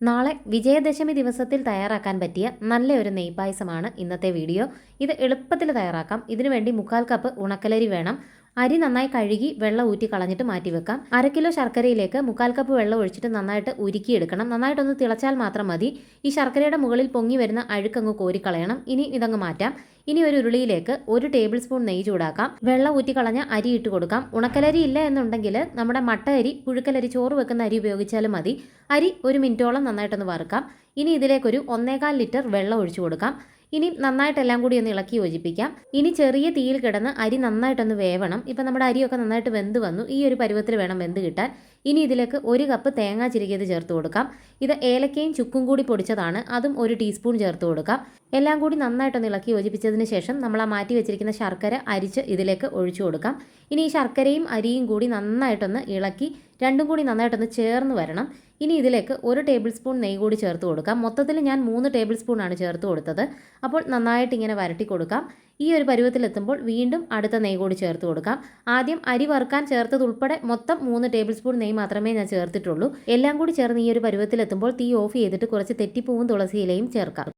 നാളെ വിജയദശമി ദിവസത്തിൽ തയ്യാറാക്കാൻ പറ്റിയ നല്ലൊരു നെയ്പായസമാണ് ഇന്നത്തെ വീഡിയോ. ഇത് എളുപ്പത്തിൽ തയ്യാറാക്കാം. ഇതിനുവേണ്ടി മുക്കാൽ കപ്പ് ഉണക്കലരി വേണം. അരി നന്നായി കഴുകി വെള്ളം ഊറ്റി കളഞ്ഞിട്ട് മാറ്റി വെക്കാം. അര കിലോ ശർക്കരയിലേക്ക് മുക്കാൽ കപ്പ് വെള്ളം ഒഴിച്ചിട്ട് നന്നായിട്ട് ഉരുക്കിയെടുക്കണം. നന്നായിട്ടൊന്ന് തിളച്ചാൽ മാത്രം മതി. ഈ ശർക്കരയുടെ മുകളിൽ പൊങ്ങി വരുന്ന അഴുക്കങ്ങ് കോരിക്കളയണം. ഇനി ഇതങ്ങ് മാറ്റാം. ഇനി ഒരു ഉരുളിയിലേക്ക് ഒരു ടേബിൾ സ്പൂൺ നെയ്യ് ചൂടാക്കാം. വെള്ളം ഊറ്റി കളഞ്ഞ അരി ഇട്ട് കൊടുക്കാം. ഉണക്കലരി ഇല്ല എന്നുണ്ടെങ്കിൽ നമ്മുടെ മട്ട അരി പുഴുക്കലരി ചോറ് വെക്കുന്ന അരി ഉപയോഗിച്ചാലും മതി. അരി ഒരു മിനിറ്റോളം നന്നായിട്ടൊന്ന് വറുക്കാം. ഇനി ഇതിലേക്കൊരു ഒന്നേകാൽ ലിറ്റർ വെള്ളം ഒഴിച്ചു കൊടുക്കാം. ഇനി നന്നായിട്ടെല്ലാം കൂടി ഒന്ന് ഇളക്കി യോജിപ്പിക്കാം. ഇനി ചെറിയ തീയിൽ കിടന്ന് അരി നന്നായിട്ടൊന്ന് വേവണം. ഇപ്പം നമ്മുടെ അരിയൊക്കെ നന്നായിട്ട് വെന്ത് വന്നു. ഈ ഒരു പരുവത്തിൽ വേണം വെന്ത് കിട്ടാൻ. ഇനി ഇതിലേക്ക് ഒരു കപ്പ് തേങ്ങ ചിരികിയത് ചേർത്ത് കൊടുക്കാം. ഇത് ഏലക്കയും ചുക്കും കൂടി പൊടിച്ചതാണ്. അതും ഒരു ടീസ്പൂൺ ചേർത്ത് കൊടുക്കാം. എല്ലാം കൂടി നന്നായിട്ടൊന്ന് ഇളക്കി യോജിപ്പിച്ചതിന് ശേഷം നമ്മൾ ആ മാറ്റി വെച്ചിരിക്കുന്ന ശർക്കര അരിച്ച് ഇതിലേക്ക് ഒഴിച്ചു കൊടുക്കാം. ഇനി ഈ ശർക്കരയും അരിയും കൂടി നന്നായിട്ടൊന്ന് ഇളക്കി രണ്ടും കൂടി നന്നായിട്ടൊന്ന് ചേർന്ന് വരണം. ഇനി ഇതിലേക്ക് ഒരു ടേബിൾ സ്പൂൺ നെയ്യ് കൂടി ചേർത്ത് കൊടുക്കാം. മൊത്തത്തിൽ ഞാൻ മൂന്ന് ടേബിൾ സ്പൂണാണ് ചേർത്ത് കൊടുത്തത്. അപ്പോൾ നന്നായിട്ട് ഇങ്ങനെ വരട്ടി കൊടുക്കാം. ഈ ഒരു പരുവത്തിലെത്തുമ്പോൾ വീണ്ടും അടുത്ത നെയ്യ് കൂടി ചേർത്ത് കൊടുക്കാം. ആദ്യം അരി വറുക്കാൻ ചേർത്തത് ഉൾപ്പെടെ മൊത്തം മൂന്ന് ടേബിൾ സ്പൂൺ നെയ്യ് മാത്രമേ ഞാൻ ചേർത്തിട്ടുള്ളൂ. എല്ലാം കൂടി ചേർന്ന് ഈ ഒരു പരുവത്തിലെത്തുമ്പോൾ തീ ഓഫ് ചെയ്തിട്ട് കുറച്ച് തെറ്റിപ്പൂവും തുളസിയിലയും ചേർക്കാം.